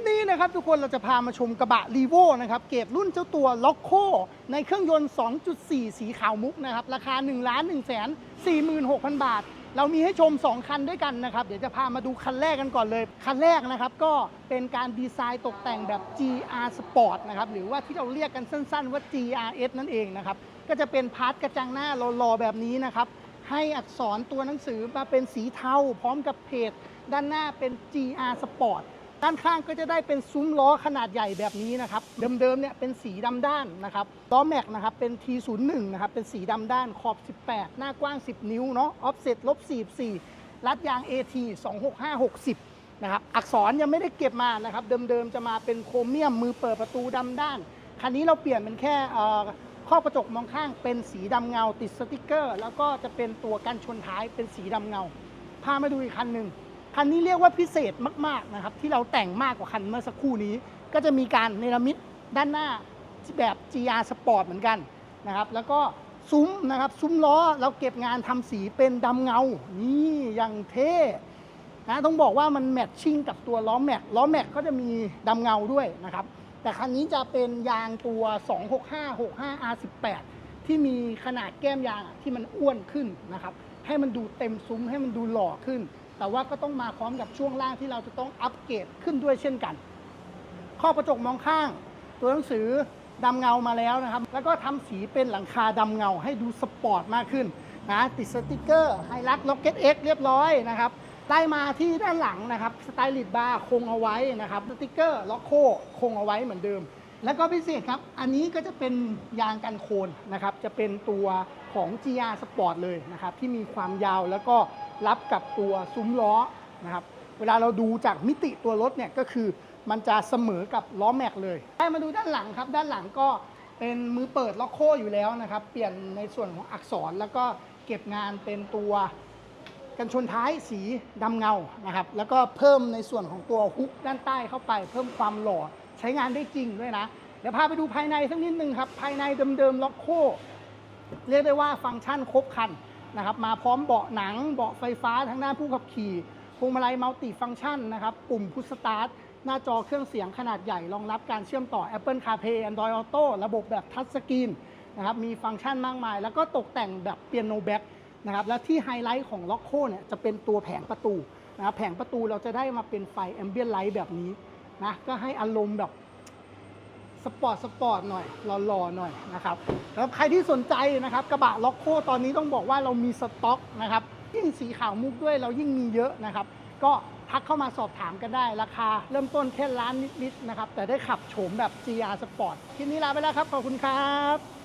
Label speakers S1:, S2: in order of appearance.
S1: ปนี้นะครับทุกคนเราจะพามาชมกระบะรีโวนะครับเกรดรุ่นเจ้าตัวล็อกโคในเครื่องยนต์ 2.4 สีขาวมุกนะครับราคา 1 1 4 6 0 0 0 บาท เรามีให้ชม 2 คันด้วยกันนะครับ เดี๋ยวจะพามาดูคันแรกกันก่อนเลย คันแรกนะครับก็เป็นการดีไซน์ตกแต่งแบบ GR Sport นะครับหรือว่าที่เราเรียกกันสั้นๆว่า GRS นั่นเองนะครับก็จะเป็นพาร์ทกระจังหน้ารอๆแบบนี้นะครับให้อักษรตัวหนังสือมาเป็นสีเทาพร้อมกับเพจด้านหน้าเป็น GR Sport ด้านข้างก็จะได้เป็นซุ้มล้อขนาดใหญ่แบบนี้นะครับ เดิมๆเนี่ยเป็นสีดำด้านนะครับ ล้อแม็กนะครับเป็น T01 นะครับเป็นสีดำด้านขอบ 18 หน้ากว้าง 10 นิ้วเนาะออฟเซ็ตลบ44รัดยาง AT 26560นะครับอักษรยังไม่ได้เก็บมานะครับ เดิมๆจะมาเป็นโครเมียมมือเปิดประตูดำด้าน คันนี้เราเปลี่ยนเป็นแค่ข้อกระจกมองข้างเป็นสีดำเงาติดสติกเกอร์ แล้วก็จะเป็นตัวกันชนท้ายเป็นสีดำเงาพามาดูอีกคันหนึ่ง คันนี้เรียกว่าพิเศษมากๆนะครับที่เราแต่งมากกว่าคันเมื่อสักครู่นี้ ก็จะมีการเนรมิตด้านหน้าแบบ GR Sport เหมือนกันนะครับแล้วก็ซุ้มนะครับซุ้มล้อเราเก็บงานทำสีเป็นดำเงา นี่อย่างเท่นะต้องบอกว่ามันแมทชิ่งกับตัวล้อแม็กล้อแม็กก็จะมีดำเงาด้วยนะครับแต่คันนี้จะเป็นยางตัว 26565 R18 ที่มีขนาดแก้มยางที่มันอ้วนขึ้นนะครับให้มันดูเต็มซุ้มให้มันดูหล่อขึ้น แต่ว่าก็ต้องมาพร้อมกับช่วงล่างที่เราจะต้องอัปเกรดขึ้นด้วยเช่นกัน ข้อกระจกมองข้าง ตัวหนังสือดำเงามาแล้วนะครับ แล้วก็ทำสีเป็นหลังคาดำเงาให้ดูสปอร์ตมากขึ้นนะติดสติกเกอร์ไฮรักล็อกเก็ตเอ็กเรียบร้อยนะครับได้มาที่ด้านหลังนะครับสไตลิสต์บาร์คงเอาไว้นะครับสติกเกอร์ล็อกโคคงเอาไว้เหมือนเดิม แล้วก็พิเศษครับ อันนี้ก็จะเป็นยางกันโคลนนะครับ จะเป็นตัวของ GR Sport เลยนะครับ ที่มีความยาวแล้วก็ รับกับตัวซุ้มล้อนะครับเวลาเราดูจากมิติตัวรถเนี่ยก็คือมันจะเสมอกับล้อแม็กเลยให้มาดูด้านหลังครับ ด้านหลังก็เป็นมือเปิดล็อกโคอยู่แล้วนะครับ เปลี่ยนในส่วนของอักษรแล้วก็เก็บงานเป็นตัวกันชนท้ายสีดำเงานะครับ แล้วก็เพิ่มในส่วนของตัวฮุกด้านใต้เข้าไป เพิ่มความหล่อใช้งานได้จริงด้วยนะ เดี๋ยวพาไปดูภายในสักนิดนึงครับ ภายในเดิมๆล็อกโคเรียกได้ว่าฟังก์ชันครบครัน นะครับมาพร้อมเบาะหนังเบาะไฟฟ้าทั้งหน้าผู้ขับขี่พวงมาลัยมัลติฟังก์ชันนะครับปุ่มพุชสตาร์ทหน้าจอเครื่องเสียงขนาดใหญ่ รองรับการเชื่อมต่อ Apple CarPlay Android Auto ระบบแบบทัชสกรีนนะครับมีฟังก์ชันมากมาย แล้วก็ตกแต่งแบบเปียโนแบ็กนะครับและที่ไฮไลท์ของล็อกโคเนี่ยจะเป็นตัวแผงประตูนะครับแผงประตูเราจะได้มาเป็นไฟแอมเบียนไลท์แบบนี้นะก็ให้อารมณ์แบบ สปอร์ตสปอร์ตหน่อยหล่อๆหน่อยนะครับแล้วใครที่สนใจนะครับกระบะล็อกโคตอนนี้ต้องบอกว่าเรามีสต็อกนะครับยิ่งสีขาวมุกด้วยเรายิ่งมีเยอะนะครับ ก็ทักเข้ามาสอบถามกันได้ ราคาเริ่มต้นแค่ล้านนิดๆนะครับแต่ได้ขับโฉมแบบ GR Sport คลิปนี้ลาไปแล้วครับ ขอบคุณครับ